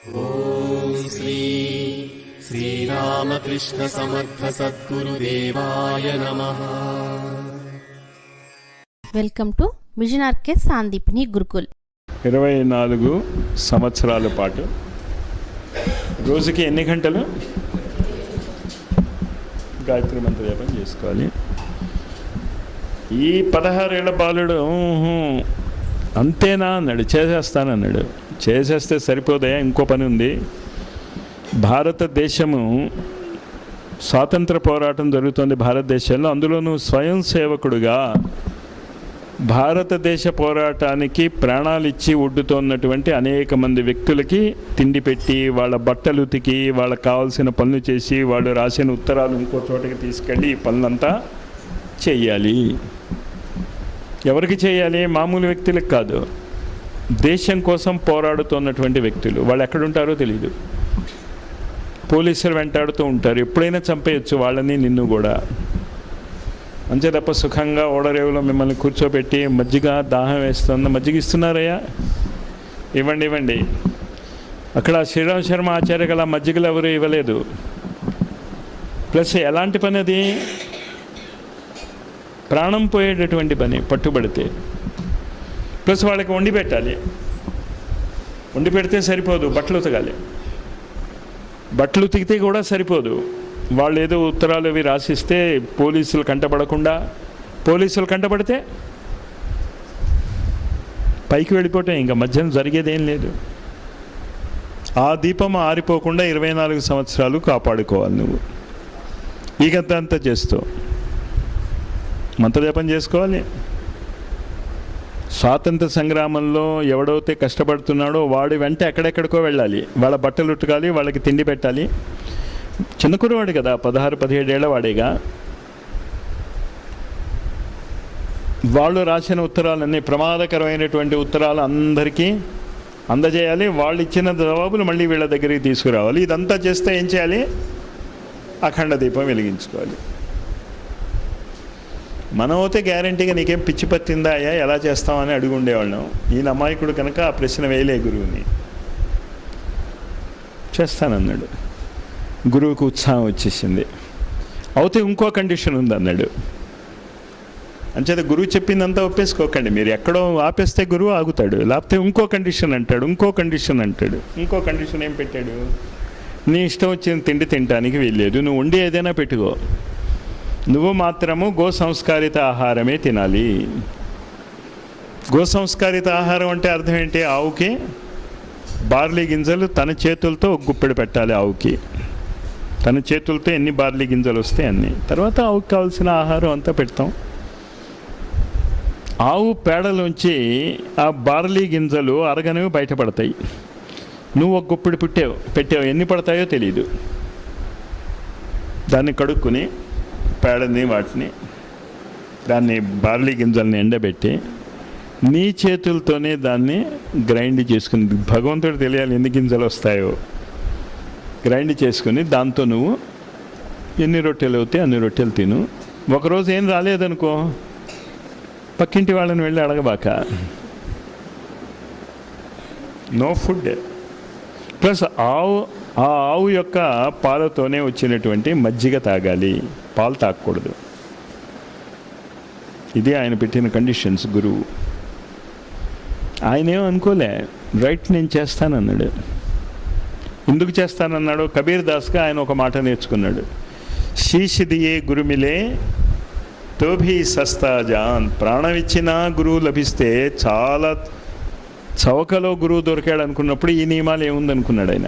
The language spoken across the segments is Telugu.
ॐ श्री श्रीरामकृष्णसमर्थसद्गुरुदेवाय नमः welcome to mission RK Sandeepani Gurukul ఇరవై నాలుగు సంవత్సరాల పాటు రోజుకి ఎన్ని గంటలు గాయత్రి మంత్ర జపం చేసుకోవాలి ఈ పదహారేళ్ల బాలుడు "ఊహు, అంతేనా అన్నాడు చేసేస్తానన్నాడు చేసేస్తే సరిపోదయా ఇంకో పని ఉంది. భారతదేశము స్వాతంత్ర పోరాటం జరుగుతుంది భారతదేశంలో. అందులోనూ స్వయం సేవకుడుగా భారతదేశ పోరాటానికి ప్రాణాలిచ్చి ఒడ్డుతోన్నటువంటి అనేక మంది వ్యక్తులకి తిండి పెట్టి వాళ్ళ బట్టలు ఉతికి వాళ్ళకి కావాల్సిన పనులు చేసి వాళ్ళు రాసిన ఉత్తరాలు ఇంకో చోటకి తీసుకెళ్ళి ఈ పనులంతా చెయ్యాలి ఎవరికి చేయాలి? మామూలు వ్యక్తులకు కాదు. దేశం కోసం పోరాడుతున్నటువంటి వ్యక్తులు వాళ్ళు ఎక్కడుంటారో తెలియదు పోలీసులు వెంటాడుతూ ఉంటారు. ఎప్పుడైనా చంపేయచ్చు వాళ్ళని నిన్ను కూడా. అంతే తప్ప సుఖంగా ఓడరేవులో మిమ్మల్ని కూర్చోబెట్టి మజ్జిగ దాహం వేస్తుంది మజ్జిగ ఇస్తున్నారయ్యా? ఇవ్వండి ఇవ్వండి. అక్కడ శ్రీరామ్ శర్మ ఆచార్య గల మజ్జిగలు ఎవరు ఇవ్వలేదు. ప్లస్ ఎలాంటి పని అది? ప్రాణం పోయేటటువంటి పని పట్టుబడితే. ప్లస్ వాళ్ళకి వండి పెట్టాలి. వండి పెడితే సరిపోదు బట్టలు ఉతకాలి. బట్టలు ఉతికితే కూడా సరిపోదు. వాళ్ళు ఏదో ఉత్తరాలు అవి రాసిస్తే పోలీసులు కంటపడకుండా పోలీసులు కంటపడితే పైకి వెళ్ళిపోతే ఇంకా మధ్యన జరిగేదేం లేదు. ఆ దీపం ఆరిపోకుండా ఇరవై నాలుగు సంవత్సరాలు కాపాడుకోవాలి నువ్వు. ఇకంతా అంతా చేస్తావు మంత్రజపం చేసుకోవాలి. స్వాతంత్ర సంగ్రామంలో ఎవడైతే కష్టపడుతున్నాడో వాడి వెంట ఎక్కడెక్కడికో వెళ్ళాలి. వాళ్ళ బట్టలు ఉట్టుకాలి వాళ్ళకి తిండి పెట్టాలి. చిన్న కురవాడు కదా పదహారు పదిహేడేళ్ళ వాడేగా. వాళ్ళు రాసిన ఉత్తరాలన్నీ ప్రమాదకరమైనటువంటి ఉత్తరాలు అందరికీ అందజేయాలి. వాళ్ళు ఇచ్చిన జవాబులు మళ్ళీ వీళ్ళ దగ్గరికి తీసుకురావాలి. ఇదంతా చేస్తే ఏం చేయాలి? అఖండ దీపం వెలిగించుకోవాలి. మనం అయితే గ్యారంటీగా నీకేం పిచ్చి పట్టిందా అయ్యా? ఎలా చేస్తామని అడుగు ఉండేవాళ్ళం ఈయన అమాయకుడు కనుక ఆ ప్రశ్న వేయలే గురువుని. చేస్తానన్నాడు. గురువుకు ఉత్సాహం వచ్చేసింది. అయితే ఇంకో కండిషన్ ఉంది అన్నాడు అంచేత గురువు చెప్పిందంతా ఒప్పేసుకోకండి. మీరు ఎక్కడో ఆపేస్తే గురువు ఆగుతాడు. లేకపోతే ఇంకో కండిషన్ అంటాడు ఇంకో కండిషన్ అంటాడు. ఇంకో కండిషన్ ఏం పెట్టాడు? నీ ఇష్టం వచ్చిన తిండి తినటానికి వెళ్ళలేదు నువ్వు వండి ఏదైనా పెట్టుకో. నువ్వు మాత్రము గో సంస్కారిత ఆహారమే తినాలి. గో సంస్కారిత ఆహారం అంటే అర్థం ఏంటి? ఆవుకి బార్లీ గింజలు తన చేతులతో ఒక గుప్పెడు పెట్టాలి ఆవుకి. తన చేతులతో ఎన్ని బార్లీ గింజలు వస్తే అన్ని. తర్వాత ఆవుకి కావాల్సిన ఆహారం అంతా పెడతాం. ఆవు పేడలోంచి ఆ బార్లీ గింజలు అరగనవి బయటపడతాయి. నువ్వు ఒక గుప్పెడు పుట్టావు పెట్టావు ఎన్ని పడతాయో తెలియదు దాన్ని కడుక్కుని పేడని వాటిని దాన్ని బార్లీ గింజల్ని ఎండబెట్టి నీ చేతులతోనే దాన్ని గ్రైండ్ చేసుకుని భగవంతుడు తెలియాలి ఎన్ని గింజలు వస్తాయో. గ్రైండ్ చేసుకుని దాంతో నువ్వు ఎన్ని రొట్టెలు అవుతాయి అన్ని రొట్టెలు తిను. ఒకరోజు ఏం రాలేదనుకో పక్కింటి వాళ్ళని వెళ్ళి అడగబాక. No food. ప్లస్ ఆవు ఆ ఆవు యొక్క పాలతోనే వచ్చినటువంటి మజ్జిగ తాగాలి. పాలు తాగకూడదు. ఇదే ఆయన పెట్టిన కండిషన్స్ గురువు. ఆయన అనుకోలే రైట్ నేను చేస్తానన్నాడు. ఎందుకు చేస్తానన్నాడు కబీర్ దాస్గా ఆయన ఒక మాట నేర్చుకున్నాడు. శీషిదియే గురుమిలే తోభి సస్తా జాన్. ప్రాణం ఇచ్చినా గురువు లభిస్తే చాలా చౌకలో గురువు దొరికాడు అనుకున్నప్పుడు ఈ నియమాలు ఏముందనుకున్నాడు ఆయన.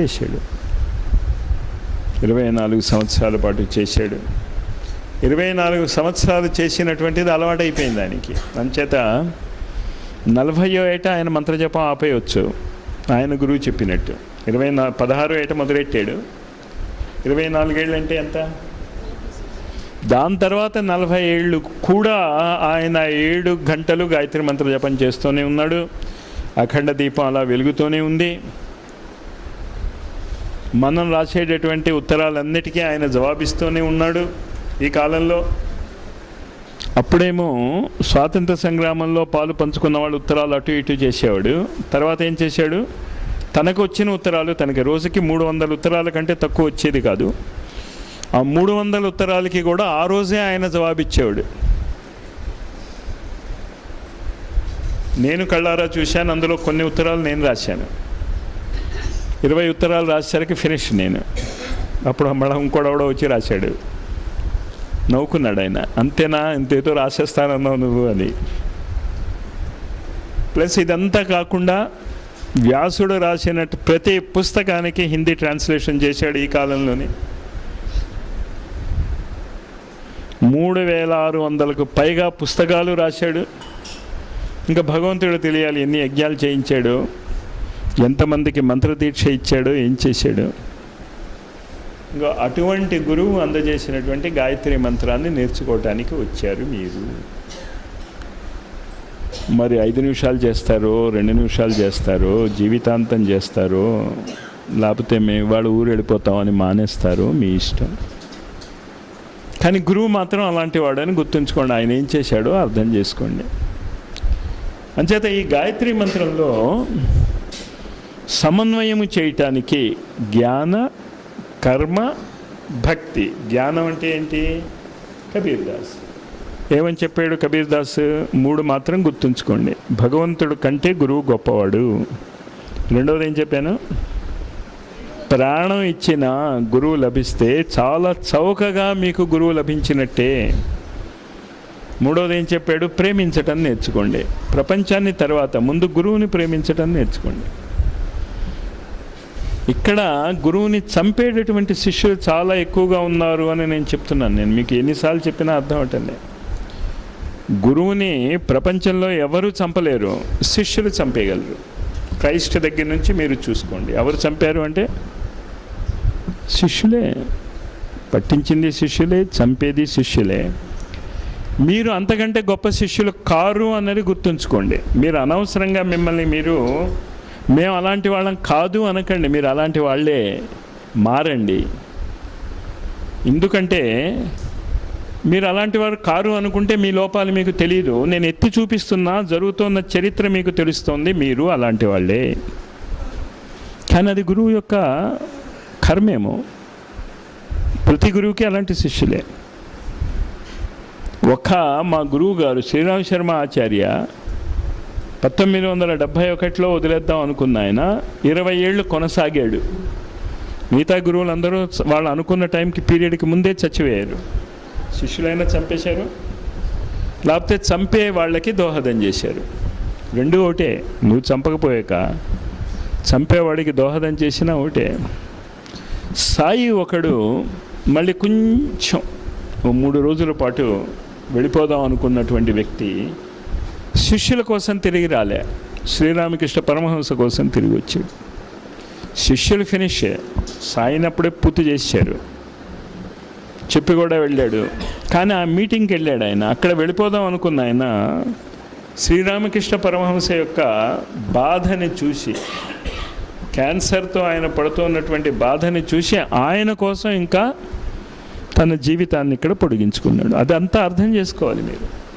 చేశాడు. ఇరవై నాలుగు సంవత్సరాల పాటు చేశాడు. ఇరవై నాలుగు సంవత్సరాలు చేసినటువంటిది అలవాటైపోయింది దానికి అంచేత నలభయో ఏట ఆయన మంత్రజపం ఆపేయవచ్చు ఆయన గురువు చెప్పినట్టు. ఇరవై నా పదహారో ఏట మొదలెట్టాడు. ఇరవై నాలుగేళ్ళు అంటే ఎంత? దాని తర్వాత నలభై ఏళ్ళు కూడా ఆయన ఏడు గంటలు గాయత్రి మంత్ర జపం చేస్తూనే ఉన్నాడు. అఖండ దీపం అలా వెలుగుతూనే ఉంది. మనం రాసేటటువంటి ఉత్తరాలన్నిటికీ ఆయన జవాబిస్తూనే ఉన్నాడు ఈ కాలంలో. అప్పుడేమో స్వాతంత్ర సంగ్రామంలో పాలు పంచుకున్న వాళ్ళు ఉత్తరాలు అటు ఇటు చేసేవాడు. తర్వాత ఏం చేశాడు? తనకు వచ్చిన ఉత్తరాలు తనకి రోజుకి మూడు వందల ఉత్తరాల కంటే తక్కువ వచ్చేది కాదు. ఆ మూడు వందల ఉత్తరాలకి కూడా ఆ రోజే ఆయన జవాబిచ్చేవాడు. నేను కళ్ళారా చూశాను అందులో కొన్ని ఉత్తరాలు నేను రాశాను. ఇరవై ఉత్తరాలు రాసేసరికి ఫినిష్ నేను. అప్పుడు మళ్ళీ ఇంకోడెవడో వచ్చి రాశాడు. నవ్వుకున్నాడు ఆయన. అంతేనా? ఇంతేతో రాసేస్తానన్నావు నువ్వు అని. ప్లస్ ఇదంతా కాకుండా వ్యాసుడు రాసినట్టు ప్రతి పుస్తకానికి హిందీ ట్రాన్స్లేషన్ చేశాడు ఈ కాలంలోనే. మూడు వేల ఆరు వందలకు పైగా పుస్తకాలు రాశాడు. ఇంకా భగవంతుడు తెలియాలి ఎన్ని యజ్ఞాలు చేయించాడు. ఎంతమందికి మంత్రదీక్ష ఇచ్చాడో ఏం చేశాడు. ఇంకా అటువంటి గురువు అందజేసినటువంటి గాయత్రి మంత్రాన్ని నేర్చుకోవటానికి వచ్చారు మీరు. మరి ఐదు నిమిషాలు చేస్తారో రెండు నిమిషాలు చేస్తారో జీవితాంతం చేస్తారో లేకపోతే మేము వాళ్ళు ఊరు వెళ్ళిపోతామని మానేస్తారో మీ ఇష్టం. కానీ గురువు మాత్రం అలాంటి వాడని గుర్తుంచుకోండి ఆయన ఏం చేశాడో అర్థం చేసుకోండి. అంచేత ఈ గాయత్రి మంత్రంలో సమన్వయము చేయటానికి జ్ఞాన కర్మ భక్తి. జ్ఞానం అంటే ఏంటి? కబీర్ దాస్ ఏమని చెప్పాడు కబీర్ దాస్ మూడు మాత్రం గుర్తుంచుకోండి. భగవంతుడు కంటే గురువు గొప్పవాడు. రెండవది ఏం చెప్పాను? ప్రాణం ఇచ్చిన గురువు లభిస్తే చాలా చౌకగా మీకు గురువు లభించినట్టే. మూడవది ఏం చెప్పాడు? ప్రేమించటం నేర్చుకోండి. ప్రపంచాన్ని తర్వాత ముందు గురువుని ప్రేమించటం నేర్చుకోండి. ఇక్కడ గురువుని చంపేటటువంటి శిష్యులు చాలా ఎక్కువగా ఉన్నారు అని నేను చెప్తున్నాను. నేను మీకు ఎన్నిసార్లు చెప్పినా అర్థం అవటండి గురువుని ప్రపంచంలో ఎవరు చంపలేరు? శిష్యులు చంపేయగలరు. క్రైస్ట్ దగ్గర నుంచి మీరు చూసుకోండి. ఎవరు చంపారు అంటే? శిష్యులే. పట్టించింది శిష్యులే చంపేది శిష్యులే. మీరు అంతకంటే గొప్ప శిష్యులు కారు అన్నది గుర్తుంచుకోండి. మీరు అనవసరంగా మిమ్మల్ని మీరు మేము అలాంటి వాళ్ళం కాదు అనకండి మీరు అలాంటి వాళ్ళే మారండి. ఎందుకంటే మీరు అలాంటి వారు కారు అనుకుంటే మీ లోపాలు మీకు తెలియదు నేను ఎత్తి చూపిస్తున్నా జరుగుతున్న చరిత్ర మీకు తెలుస్తోంది మీరు అలాంటి వాళ్ళే. కానీ అది గురువు యొక్క కర్మేమో. ప్రతి గురువుకి అలాంటి శిష్యులే. ఒక మా గురువు గారు శ్రీరామ్ శర్మ ఆచార్య పంతొమ్మిది వందల డెబ్భై ఒకటిలో వదిలేద్దాం అనుకున్న ఆయన ఇరవై ఏళ్ళు కొనసాగాడు. మిగతా గురువులందరూ వాళ్ళు అనుకున్న టైంకి పీరియడ్కి ముందే చచ్చిపోయారు. శిష్యులైనా చంపేశారు? లేకపోతే చంపే వాళ్ళకి దోహదం చేశారు. రెండు ఒకటే నువ్వు చంపకపోయాక చంపేవాడికి దోహదం చేసినా ఒకటే. సాయి ఒకడు మళ్ళీ కొంచెం ఓ మూడు రోజుల పాటు వెళ్ళిపోదాం అనుకున్నటువంటి వ్యక్తి శిష్యుల కోసం తిరిగి రాలే. శ్రీరామకృష్ణ పరమహంస కోసం తిరిగి వచ్చాడు. శిష్యులు ఫినిష్ సాయినప్పుడే పూర్తి చేశారు. చెప్పి కూడా వెళ్ళాడు. కానీ ఆ మీటింగ్కి వెళ్ళాడు ఆయన. అక్కడ వెళ్ళిపోదాం అనుకున్న ఆయన శ్రీరామకృష్ణ పరమహంస యొక్క బాధని చూసి క్యాన్సర్తో ఆయన పడుతున్నటువంటి బాధని చూసి ఆయన కోసం ఇంకా తన జీవితాన్ని ఇక్కడ పొడిగించుకున్నాడు. అదంతా అర్థం చేసుకోవాలి మీరు.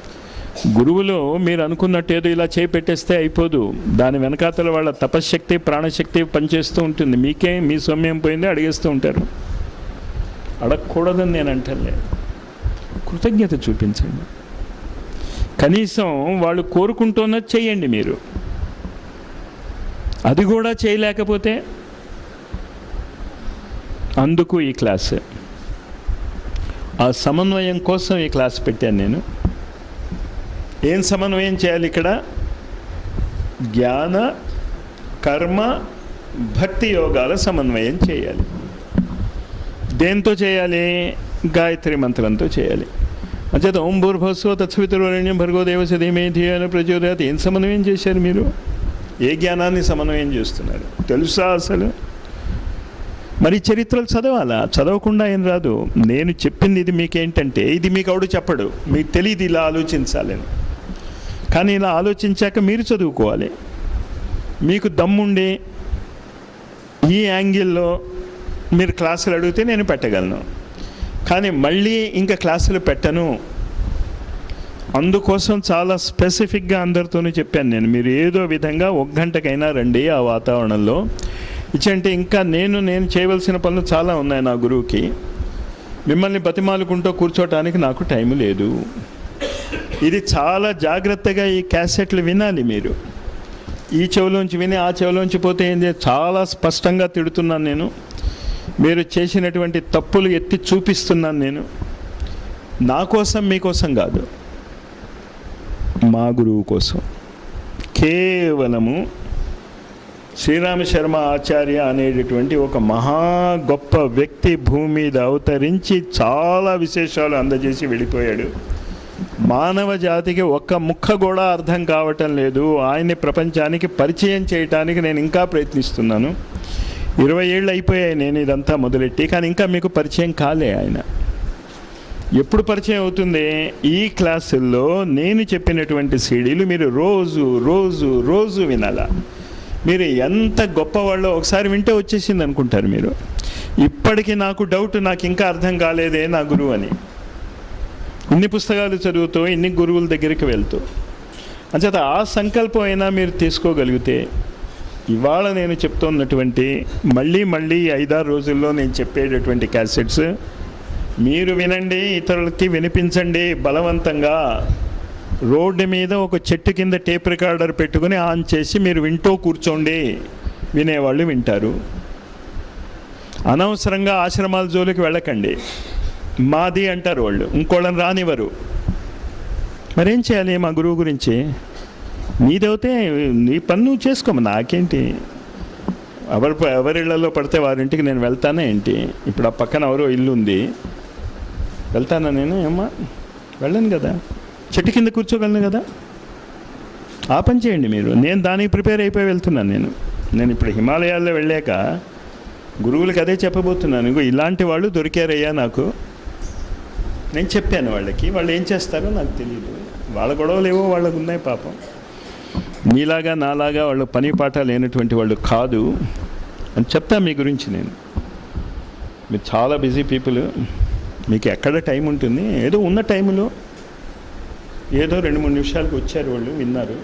గురువులు మీరు అనుకున్నట్టు ఏదో ఇలా చేయి పెట్టేస్తే అయిపోదు. దాని వెనకాతల వాళ్ళ తపశ్శక్తి ప్రాణశక్తి పనిచేస్తూ ఉంటుంది. మీకే మీ సమయం పోయింది అడిగేస్తూ ఉంటారు. అడగకూడదని నేను అంటలే. కృతజ్ఞత చూపించండి. కనీసం వాళ్ళు కోరుకుంటున్నది చేయండి మీరు. అది కూడా చేయలేకపోతే అందుకు ఈ క్లాస్. ఆ సమన్వయం కోసం ఈ క్లాస్ పెట్టాను నేను. ఏం సమన్వయం చేయాలి ఇక్కడ? జ్ఞాన కర్మ భక్తి యోగాల సమన్వయం చేయాలి. దేంతో చేయాలి? గాయత్రి మంత్రంతో చేయాలి. అంచేత ఓం భూర్భస్వ తత్సవితుర్వరణ్యం భర్గో దేవస ధీమే ధియాన ప్రచోదయాత్. ఏం సమన్వయం చేశారు మీరు? ఏ జ్ఞానాన్ని సమన్వయం చేస్తున్నారు? తెలుసా అసలు? మరి చరిత్రలు చదవాలా? చదవకుండా ఏం రాదు. నేను చెప్పింది ఇది మీకేంటంటే ఇది మీకు ఎవడు చెప్పడు. మీకు తెలియదు ఇలా ఆలోచించాలని. కానీ ఇలా ఆలోచించాక మీరు చదువుకోవాలి. మీకు దమ్ముండి ఈ యాంగిల్లో మీరు క్లాసులు అడిగితే నేను పెట్టగలను. కానీ మళ్ళీ ఇంకా క్లాసులు పెట్టను. అందుకోసం చాలా స్పెసిఫిక్గా అందరితోనూ చెప్పాను నేను. మీరు ఏదో విధంగా ఒక గంటకైనా రండి ఆ వాతావరణంలో. ఇచ్చంటే ఇంకా నేను నేను చేయవలసిన పనులు చాలా ఉన్నాయి నా గురువుకి. మిమ్మల్ని బతిమాలుకుంటూ కూర్చోటానికి నాకు టైం లేదు. ఇది చాలా జాగ్రత్తగా ఈ క్యాసెట్లు వినాలి మీరు. ఈ చెవిలోంచి విని ఆ చెవిలోంచి పోతే ఏంది? చాలా స్పష్టంగా తిడుతున్నాను నేను. మీరు చేసినటువంటి తప్పులు ఎత్తి చూపిస్తున్నాను నేను. నా కోసం మీకోసం కాదు. మా గురువు కోసం. కేవలము శ్రీరామ శర్మ ఆచార్య అనేటటువంటి ఒక మహా గొప్ప వ్యక్తి భూమి మీద అవతరించి చాలా విశేషాలు అందజేసి వెళ్ళిపోయాడు. మానవ జాతికి ఒక్క ముక్క కూడా అర్థం కావటం లేదు. ఆయన్ని ప్రపంచానికి పరిచయం చేయటానికి నేను ఇంకా ప్రయత్నిస్తున్నాను. ఇరవై ఏళ్ళు అయిపోయాయి నేను ఇదంతా మొదలెట్టి కానీ ఇంకా మీకు పరిచయం కాలే ఆయన. ఎప్పుడు పరిచయం అవుతుంది? ఈ క్లాసుల్లో నేను చెప్పినటువంటి సీడీలు మీరు రోజు రోజు రోజు వినాలా. మీరు ఎంత గొప్పవాళ్ళో ఒకసారి వింటే వచ్చేసింది అనుకుంటారు మీరు. ఇప్పటికీ నాకు డౌట్ నాకు ఇంకా అర్థం కాలేదే నా గురువు అని. ఇన్ని పుస్తకాలు చదువుతూ ఇన్ని గురువుల దగ్గరికి వెళ్తూ. అంచేత ఆ సంకల్పం అయినా మీరు తీసుకోగలిగితే ఇవాళ నేను చెప్తున్నటువంటి మళ్ళీ మళ్ళీ ఐదారు రోజుల్లో నేను చెప్పేటటువంటి క్యాసెట్స్ మీరు వినండి ఇతరులకి వినిపించండి బలవంతంగా రోడ్డు మీద ఒక చెట్టు కింద టేప్ రికార్డర్ పెట్టుకుని ఆన్ చేసి మీరు వింటూ కూర్చోండి వినేవాళ్ళు వింటారు. అనవసరంగా ఆశ్రమాల జోలికి వెళ్ళకండి. మాది అంటారు వాళ్ళు. ఇంకోళ్ళని రానివ్వరు. మరేం చేయాలి మా గురువు గురించి? నీదవుతే నీ పని నువ్వు చేసుకోమ నాకేంటి? ఎవరి ఎవరిళ్ళలో పడితే వారింటికి నేను వెళ్తానే ఏంటి? ఇప్పుడు ఆ పక్కన ఎవరో ఇల్లు ఉంది వెళ్తానా నేను? ఏమ్మా వెళ్ళను కదా. చెట్టు కింద కూర్చోగలను కదా. ఆ పని చేయండి మీరు. నేను దానికి ప్రిపేర్ అయిపోయి వెళ్తున్నాను నేను. నేను ఇప్పుడు హిమాలయాల్లో వెళ్ళాక గురువులకి అదే చెప్పబోతున్నాను. ఇంకో ఇలాంటి వాళ్ళు దొరికారయ్యా నాకు. నేను చెప్పాను వాళ్ళకి వాళ్ళు ఏం చేస్తారో నాకు తెలియదు వాళ్ళ గొడవలు ఏవో వాళ్ళకు ఉన్నాయి పాపం. మీలాగా నాలాగా వాళ్ళ పని పాట లేనటువంటి వాళ్ళు కాదు. అని చెప్తా మీ గురించి నేను. మీరు చాలా బిజీ పీపుల్. మీకు ఎక్కడ టైం ఉంటుంది? ఏదో ఉన్న టైంలో. ఏదో రెండు మూడు నిమిషాలకు వచ్చారు వాళ్ళు విన్నారు.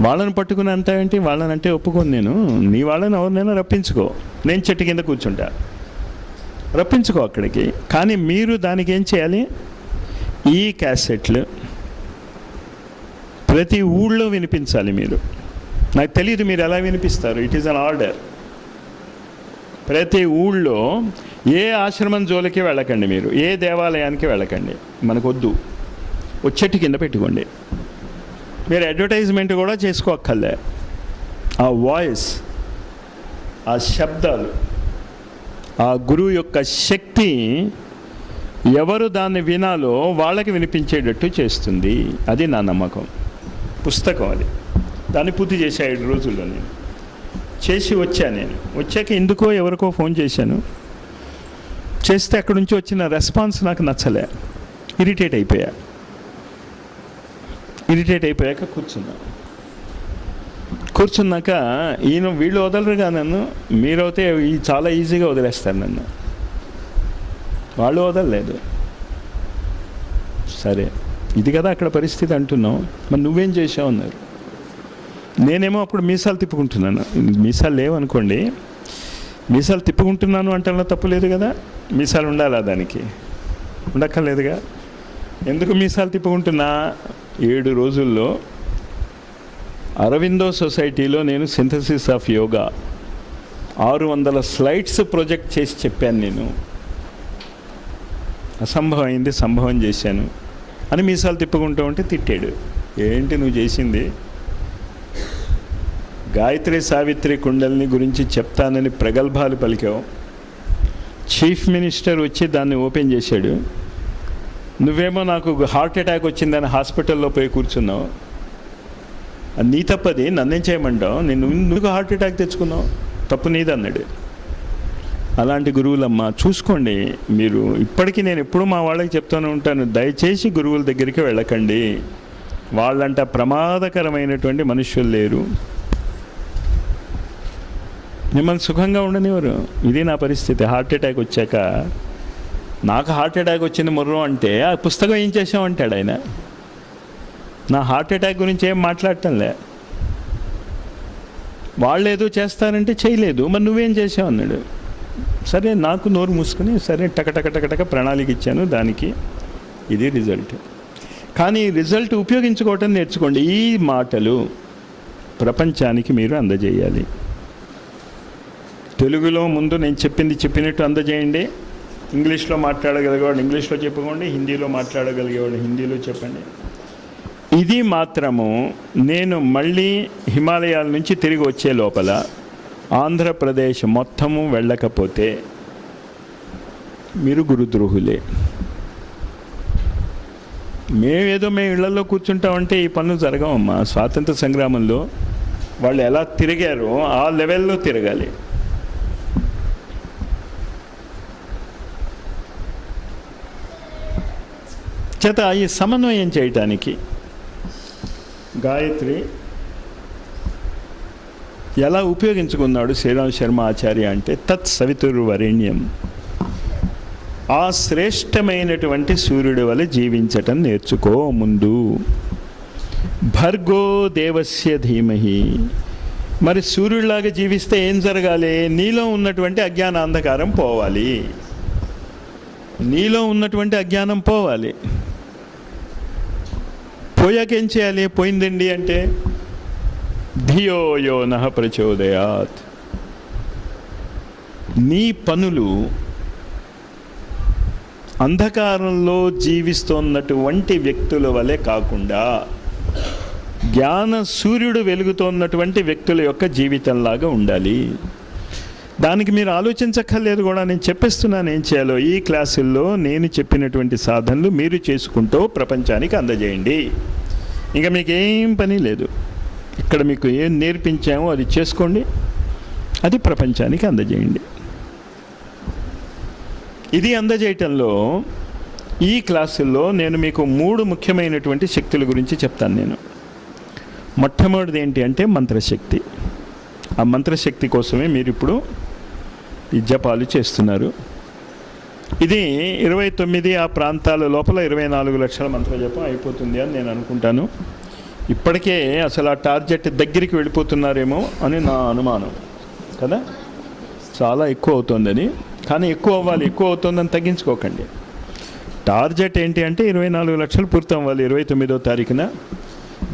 వాళ్ళని పట్టుకుని అంతా ఏంటి? వాళ్ళని అంటే ఒప్పుకోను నేను. నీ వాళ్ళని ఎవరినైనా రప్పించుకో. నేను చెట్టు కింద కూర్చుంటా. రప్పించుకో అక్కడికి. కానీ మీరు దానికి ఏం చేయాలి? ఈ క్యాసెట్లు ప్రతి ఊళ్ళో వినిపించాలి మీరు. నాకు తెలియదు మీరు ఎలా వినిపిస్తారు. ఇట్ ఈస్ అన్ ఆర్డర్ ప్రతి ఊళ్ళో ఏ ఆశ్రమం జోలికి వెళ్ళకండి మీరు. ఏ దేవాలయానికి వెళ్ళకండి. మనకొద్దు ఓ చెట్టు కింద పెట్టుకోండి. మీరు అడ్వర్టైజ్మెంట్ కూడా చేసుకోక్కర్లే. ఆ వాయిస్ ఆ శబ్దాలు ఆ గురువు యొక్క శక్తి ఎవరు దాన్ని వినాలో వాళ్ళకి వినిపించేటట్టు చేస్తుంది. అది నా నమ్మకం. పుస్తకం అది. దాన్ని పూర్తి చేసే ఐదు రోజుల్లో నేను. చేసి వచ్చా నేను. వచ్చాక ఎందుకో ఎవరికో ఫోన్ చేశాను. చేస్తే అక్కడి నుంచి వచ్చిన రెస్పాన్స్ నాకు నచ్చలే. ఇరిటేట్ అయిపోయా. ఇరిటేట్ అయిపోయాక కూర్చున్నాను కూర్చున్నాక ఈయన వీళ్ళు వదలరుగా నన్ను. మీరైతే చాలా ఈజీగా వదిలేస్తారు నన్ను. వాళ్ళు వదలలేదు. సరే ఇది కదా అక్కడ పరిస్థితి అంటున్నావు. మరి నువ్వేం చేసావు అన్నారు. నేనేమో అప్పుడు మీసాలు తిప్పుకుంటున్నాను. మీసాలు లేవనుకోండి మీసాలు తిప్పుకుంటున్నాను అంటే తప్పు లేదు కదా. మీసాలు ఉండాలా దానికి? ఉండక్కర్లేదుగా. ఎందుకు మీసాలు తిప్పుకుంటున్నా? ఏడు రోజుల్లో అరవిందో సొసైటీలో నేను సింథసిస్ ఆఫ్ యోగా. ఆరు వందల స్లైడ్స్ ప్రొజెక్ట్ చేసి చెప్పాను నేను. అసంభవమైంది సంభవం చేశాను. అని మీసాలు తిప్పుకుంటూ ఉంటే తిట్టాడు. ఏంటి నువ్వు చేసింది? గాయత్రి సావిత్రి కుండల్ని గురించి చెప్తానని ప్రగల్భాలు పలికావు. చీఫ్ మినిస్టర్ వచ్చి దాన్ని ఓపెన్ చేశాడు. నువ్వేమో నాకు హార్ట్ అటాక్ వచ్చిందని హాస్పిటల్లో పోయి కూర్చున్నావు. నీ తప్పది నన్నేం చేయమంటావు? నేను నువ్వు హార్ట్ అటాక్ తెచ్చుకున్నావు? తప్పు నీదన్నాడు అలాంటి గురువులమ్మ చూసుకోండి మీరు ఇప్పటికీ నేను ఎప్పుడు మా వాళ్ళకి చెప్తూనే ఉంటాను. దయచేసి గురువుల దగ్గరికి వెళ్ళకండి. వాళ్ళంట ప్రమాదకరమైనటువంటి మనుషులు లేరు. మిమ్మల్ని సుఖంగా ఉండనివారు ఇది నా పరిస్థితి. హార్ట్ అటాక్ వచ్చాక. నాకు హార్ట్ అటాక్ వచ్చింది మొర్రం అంటే ఆ పుస్తకం ఏం చేసామంటాడు ఆయన. నా హార్ట్ అటాక్ గురించి ఏం మాట్లాడటంలే. వాళ్ళు ఏదో చేస్తారంటే చేయలేదు. మరి నువ్వేం చేసావు అన్నాడు. సరే నాకు నోరు మూసుకుని సరే టక టక ప్రణాళిక ఇచ్చాను దానికి. ఇది రిజల్ట్. కానీ రిజల్ట్ ఉపయోగించుకోవటం నేర్చుకోండి. ఈ మాటలు ప్రపంచానికి మీరు అందజేయాలి. తెలుగులో ముందు నేను చెప్పింది చెప్పినట్టు అందజేయండి. ఇంగ్లీష్లో మాట్లాడగలిగేవాడు ఇంగ్లీష్లో చెప్పుకోండి హిందీలో మాట్లాడగలిగేవాడు హిందీలో చెప్పండి. ఇది మాత్రము నేను మళ్ళీ హిమాలయాల నుంచి తిరిగి వచ్చే లోపల ఆంధ్రప్రదేశ్ మొత్తము వెళ్ళకపోతే మీరు గురుద్రోహులే. మేమేదో మేము ఇళ్ళలో కూర్చుంటామంటే ఈ పనులు జరగవమ్మా. స్వాతంత్ర సంగ్రామంలో వాళ్ళు ఎలా తిరిగారో ఆ లెవెల్లో తిరగాలి. చేత ఈ సమన్వయం చేయటానికి గాయత్రి ఎలా ఉపయోగించుకున్నాడు శ్రీరామ్ శర్మ ఆచార్య అంటే తత్ సవితురు వరేణ్యం ఆ శ్రేష్టమైనటువంటి సూర్యుడి వలె జీవించటం నేర్చుకో ముందు. భర్గో దేవస్య ధీమహి. మరి సూర్యుడిలాగా జీవిస్తే ఏం జరగాలి? నీలో ఉన్నటువంటి అజ్ఞాన అంధకారం పోవాలి. నీలో ఉన్నటువంటి అజ్ఞానం పోవాలి. పోయాక ఏం చేయాలి పోయిందండి అంటే ధియో యో నహ ప్రచోదయాత్. నీ పనులు అంధకారంలో జీవిస్తున్నటువంటి వ్యక్తుల వలె కాకుండా జ్ఞాన సూర్యుడు వెలుగుతున్నటువంటి వ్యక్తుల యొక్క జీవితంలాగా ఉండాలి. దానికి మీరు ఆలోచించక్కర్లేదు కూడా నేను చెప్పిస్తున్నాను ఏం చేయాలో. ఈ క్లాసుల్లో నేను చెప్పినటువంటి సాధనలు మీరు చేసుకుంటూ ప్రపంచానికి అందజేయండి. ఇంకా మీకు ఏం పని లేదు. ఇక్కడ మీకు ఏం నేర్పించామో అది చేసుకోండి. అది ప్రపంచానికి అందజేయండి. ఇది అందజేయటంలో ఈ క్లాసుల్లో నేను మీకు మూడు ముఖ్యమైనటువంటి శక్తుల గురించి చెప్తాను నేను. మొట్టమొదటిది ఏంటి అంటే మంత్రశక్తి. ఆ మంత్రశక్తి కోసమే మీరు ఇప్పుడు జపాలు చేస్తున్నారు. ఇది ఇరవై తొమ్మిది ఆ ప్రాంతాల లోపల ఇరవై నాలుగు లక్షల మంత్ర జపం అయిపోతుంది అని నేను అనుకుంటాను. ఇప్పటికే అసలు ఆ టార్గెట్ దగ్గరికి వెళ్ళిపోతున్నారేమో అని నా అనుమానం. కదా? చాలా ఎక్కువ అవుతుందని. కానీ ఎక్కువ అవ్వాలి ఎక్కువ అవుతుందని తగ్గించుకోకండి. టార్గెట్ ఏంటి అంటే ఇరవై నాలుగు లక్షలు పూర్తి అవ్వాలి ఇరవై తొమ్మిదో తారీఖున.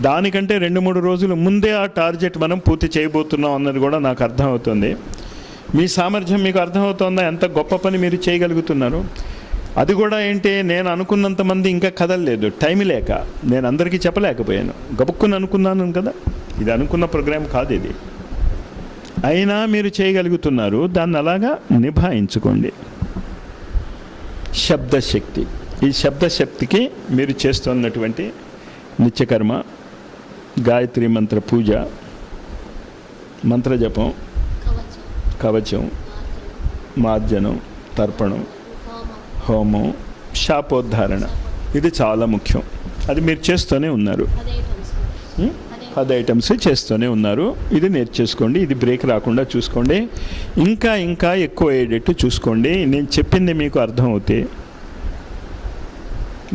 దానికంటే రెండు మూడు రోజులు ముందే ఆ టార్గెట్ మనం పూర్తి చేయబోతున్నాం అన్నది కూడా నాకు అర్థమవుతుంది మీ సామర్థ్యం మీకు అర్థమవుతోందా? ఎంత గొప్ప పని మీరు చేయగలుగుతున్నారు? అది కూడా ఏంటి? నేను అనుకున్నంత మంది ఇంకా కదలలేదు. టైం లేక. నేను అందరికీ చెప్పలేకపోయాను. గబుక్కుని అనుకున్నాను కదా? ఇది అనుకున్న ప్రోగ్రాం కాదు ఇది. అయినా మీరు చేయగలుగుతున్నారు. దాన్ని అలాగా నిభాయించుకోండి. శబ్దశక్తి. ఈ శబ్దశక్తికి మీరు చేస్తున్నటువంటి నిత్యకర్మ గాయత్రి మంత్ర పూజ మంత్రజపం కవచం మార్జనం తర్పణం హోమం శాపోద్ధారణ. ఇది చాలా ముఖ్యం. అది మీరు చేస్తూనే ఉన్నారు? పది ఐటమ్స్ చేస్తూనే ఉన్నారు. ఇది నేర్చేసుకోండి. ఇది బ్రేక్ రాకుండా చూసుకోండి. ఇంకా ఇంకా ఎక్కువ అయ్యేటట్టు చూసుకోండి. నేను చెప్పింది మీకు అర్థమవుతే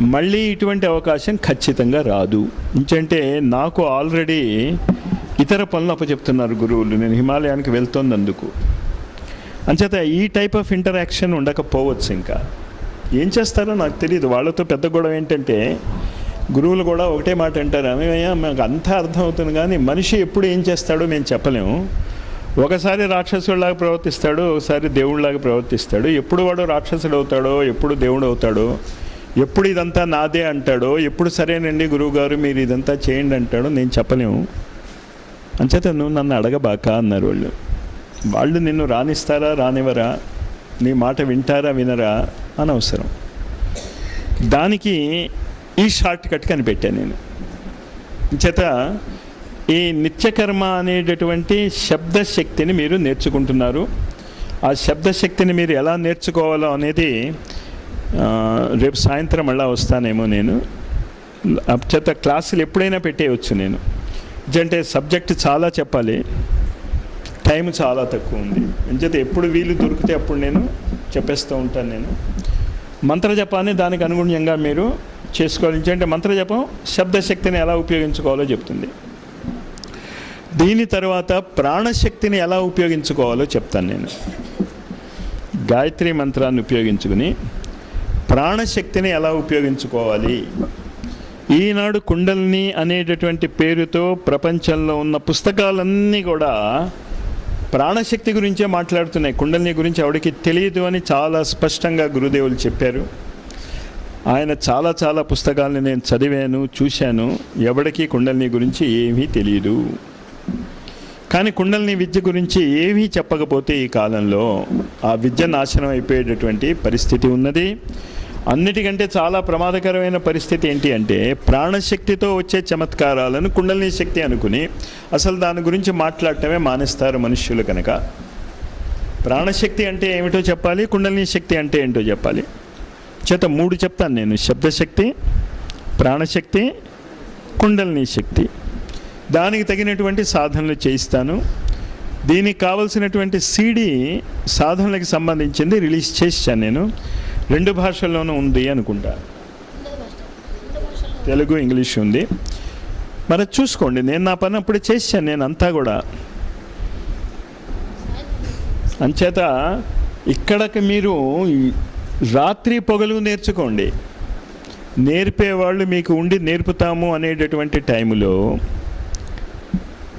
మళ్ళీ ఇటువంటి అవకాశం ఖచ్చితంగా రాదు. ఇంకంటే నాకు ఆల్రెడీ ఇతర పనులు అప్పచెప్తున్నారు గురువులు. నేను హిమాలయానికి వెళ్తున్నందుకు. అంచేత ఈ టైప్ ఆఫ్ ఇంటరాక్షన్ ఉండకపోవచ్చు ఇంకా. ఏం చేస్తారో నాకు తెలియదు వాళ్ళతో పెద్ద గొడవ ఏంటంటే గురువులు కూడా ఒకటే మాట అంటారు. అమ్మయ్య మాకు అంతా అర్థమవుతుంది కానీ మనిషి ఎప్పుడు ఏం చేస్తాడో మేము చెప్పలేము. ఒకసారి రాక్షసుడిలాగా ప్రవర్తిస్తాడు ఒకసారి దేవుడిలాగా ప్రవర్తిస్తాడు. ఎప్పుడు వాడు రాక్షసుడు అవుతాడో ఎప్పుడు దేవుడు అవుతాడో ఎప్పుడు ఇదంతా నాదే అంటాడో ఎప్పుడు సరేనండి గురువుగారు మీరు ఇదంతా చేయండి అంటాడో నేను చెప్పలేము. అంచేత నువ్వు నన్ను అడగబాక అన్నారు వాళ్ళు. వాళ్ళు నిన్ను రాణిస్తారా రానివరా నీ మాట వింటారా వినరా అనవసరం. దానికి ఈ షార్ట్ కట్ కనిపెట్టాను నేను. చేత ఈ నిత్యకర్మ అనేటటువంటి శబ్దశక్తిని మీరు నేర్చుకుంటున్నారు. ఆ శబ్దశక్తిని మీరు ఎలా నేర్చుకోవాలో అనేది రేపు సాయంత్రం మళ్ళా వస్తానేమో నేను. చేత క్లాసులు ఎప్పుడైనా పెట్టేయచ్చు నేను. అంటే సబ్జెక్ట్ చాలా చెప్పాలి. టైం చాలా తక్కువ ఉంది. అంచేత ఎప్పుడు వీలు దొరికితే అప్పుడు నేను చెప్పేస్తూ ఉంటాను నేను. మంత్రజపాన్ని దానికి అనుగుణ్యంగా మీరు చేసుకోవాలి. అంటే మంత్రజపం శబ్దశక్తిని ఎలా ఉపయోగించుకోవాలో చెప్తుంది. దీని తర్వాత ప్రాణశక్తిని ఎలా ఉపయోగించుకోవాలో చెప్తాను నేను. గాయత్రి మంత్రాన్ని ఉపయోగించుకుని ప్రాణశక్తిని ఎలా ఉపయోగించుకోవాలి. ఈనాడు కుండల్ని అనేటటువంటి పేరుతో ప్రపంచంలో ఉన్న పుస్తకాలన్నీ కూడా ప్రాణశక్తి గురించే మాట్లాడుతున్నాయి. కుండలిని గురించి ఆవిడకి తెలియదు అని చాలా స్పష్టంగా గురుదేవులు చెప్పారు. ఆయన చాలా చాలా పుస్తకాలను నేను చదివాను చూశాను. ఎవడికి కుండలిని గురించి ఏమీ తెలియదు. కానీ కుండల్ని విద్య గురించి ఏమీ చెప్పకపోతే ఈ కాలంలో ఆ విద్య నాశనం అయిపోయేటటువంటి పరిస్థితి ఉన్నది. అన్నిటికంటే చాలా ప్రమాదకరమైన పరిస్థితి ఏంటి అంటే ప్రాణశక్తితో వచ్చే చమత్కారాలను కుండలిని శక్తి అనుకుని అసలు దాని గురించి మాట్లాడటమే మానేస్తారు మనుష్యులు కనుక. ప్రాణశక్తి అంటే ఏమిటో చెప్పాలి కుండలిని శక్తి అంటే ఏంటో చెప్పాలి. చేత మూడు చెప్తాను నేను. శబ్దశక్తి ప్రాణశక్తి కుండలిని శక్తి. దానికి తగినటువంటి సాధనలు చేయిస్తాను. దీనికి కావలసినటువంటి సీడీ సాధనలకు సంబంధించింది రిలీజ్ చేశాను నేను. రెండు భాషల్లోనూ ఉంది అనుకుంటా. తెలుగు ఇంగ్లీష్ ఉంది. మరి చూసుకోండి నేను నా పని అప్పుడు చేశాను నేను అంతా కూడా. అంచేత ఇక్కడకి మీరు రాత్రి పొగలు నేర్చుకోండి. నేర్పేవాళ్ళు మీకు ఉండి నేర్పుతాము అనేటటువంటి టైంలో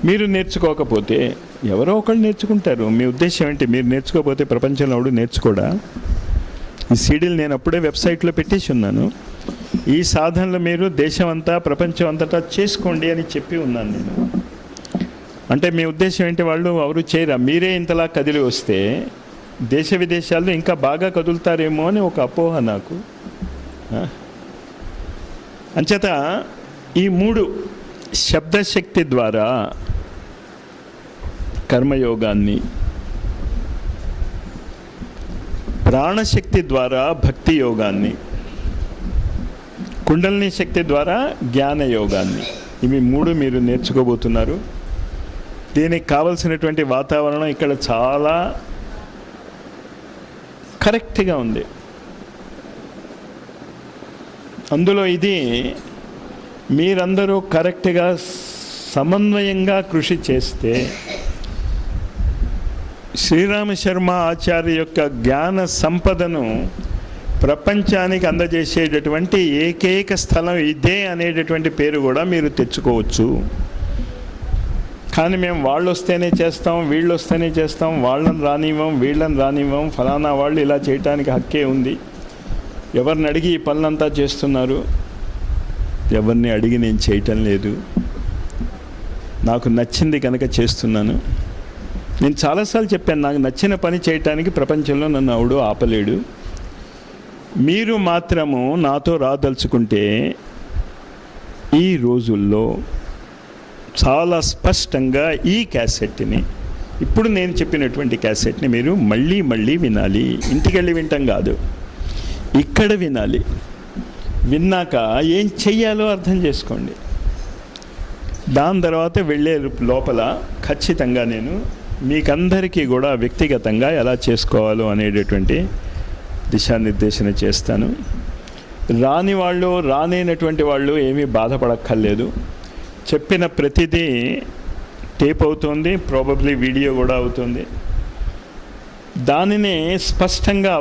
మీరు నేర్చుకోకపోతే ఎవరో ఒకళ్ళు నేర్చుకుంటారు. మీ ఉద్దేశం ఏంటి? మీరు నేర్చుకోకపోతే ప్రపంచంలో ఎవడు నేర్చుకోడా? ఈ సీడీలు నేను అప్పుడే వెబ్సైట్లో పెట్టేసి ఉన్నాను. ఈ సాధనలు మీరు దేశం అంతా ప్రపంచం అంతటా చేసుకోండి అని చెప్పి ఉన్నాను నేను. అంటే మీ ఉద్దేశం ఏంటి? వాళ్ళు ఎవరు చేయరా? మీరే ఇంతలా కదిలి వస్తే దేశ విదేశాల్లో ఇంకా బాగా కదులుతారేమో అని ఒక అపోహ నాకు. అంచేత ఈ మూడు శబ్దశక్తి ద్వారా కర్మయోగాన్ని ప్రాణశక్తి ద్వారా భక్తి యోగాన్ని కుండలిని శక్తి ద్వారా జ్ఞాన యోగాన్ని. ఇవి మూడు మీరు నేర్చుకోబోతున్నారు. దీనికి కావలసినటువంటి వాతావరణం ఇక్కడ చాలా కరెక్ట్గా ఉంది. అందులో ఇది మీరందరూ కరెక్ట్గా సమన్వయంగా కృషి చేస్తే శ్రీరామ శర్మ ఆచార్య యొక్క జ్ఞాన సంపదను ప్రపంచానికి అందజేసేటటువంటి ఏకైక స్థలం ఇదే అనేటటువంటి పేరు కూడా మీరు తెచ్చుకోవచ్చు. కానీ మేము వాళ్ళు వస్తేనే చేస్తాం వీళ్ళు వస్తేనే చేస్తాం వాళ్ళని రానివ్వం వీళ్ళని రానివ్వం ఫలానా వాళ్ళు ఇలా చేయటానికి హక్కే ఉంది. ఎవరిని అడిగి ఈ పనులంతా చేస్తున్నారు? ఎవరిని అడిగి నేను చేయటం లేదు. నాకు నచ్చింది కనుక చేస్తున్నాను. నేను చాలాసార్లు చెప్పాను నాకు నచ్చిన పని చేయటానికి ప్రపంచంలో నన్ను ఎవడు ఆపలేడు. మీరు మాత్రము నాతో రాదలుచుకుంటే ఈ రోజుల్లో చాలా స్పష్టంగా ఈ క్యాసెట్ని ఇప్పుడు నేను చెప్పినటువంటి క్యాసెట్ని మీరు మళ్ళీ మళ్ళీ వినాలి. ఇంటికెళ్ళి వింటాం కాదు. ఇక్కడ వినాలి. విన్నాక ఏం చెయ్యాలో అర్థం చేసుకోండి. దాని తర్వాత వెళ్ళే లోపల ఖచ్చితంగా నేను మీకందరికీ కూడా వ్యక్తిగతంగా ఎలా చేసుకోవాలో అనేటటువంటి దిశానిర్దేశన చేస్తాను. రాని వాళ్ళు రానేనటువంటి వాళ్ళు ఏమీ బాధపడక్కర్లేదు. చెప్పిన ప్రతిదీ టేప్ అవుతుంది ప్రాబబ్లీ వీడియో కూడా అవుతుంది. దానిని స్పష్టంగా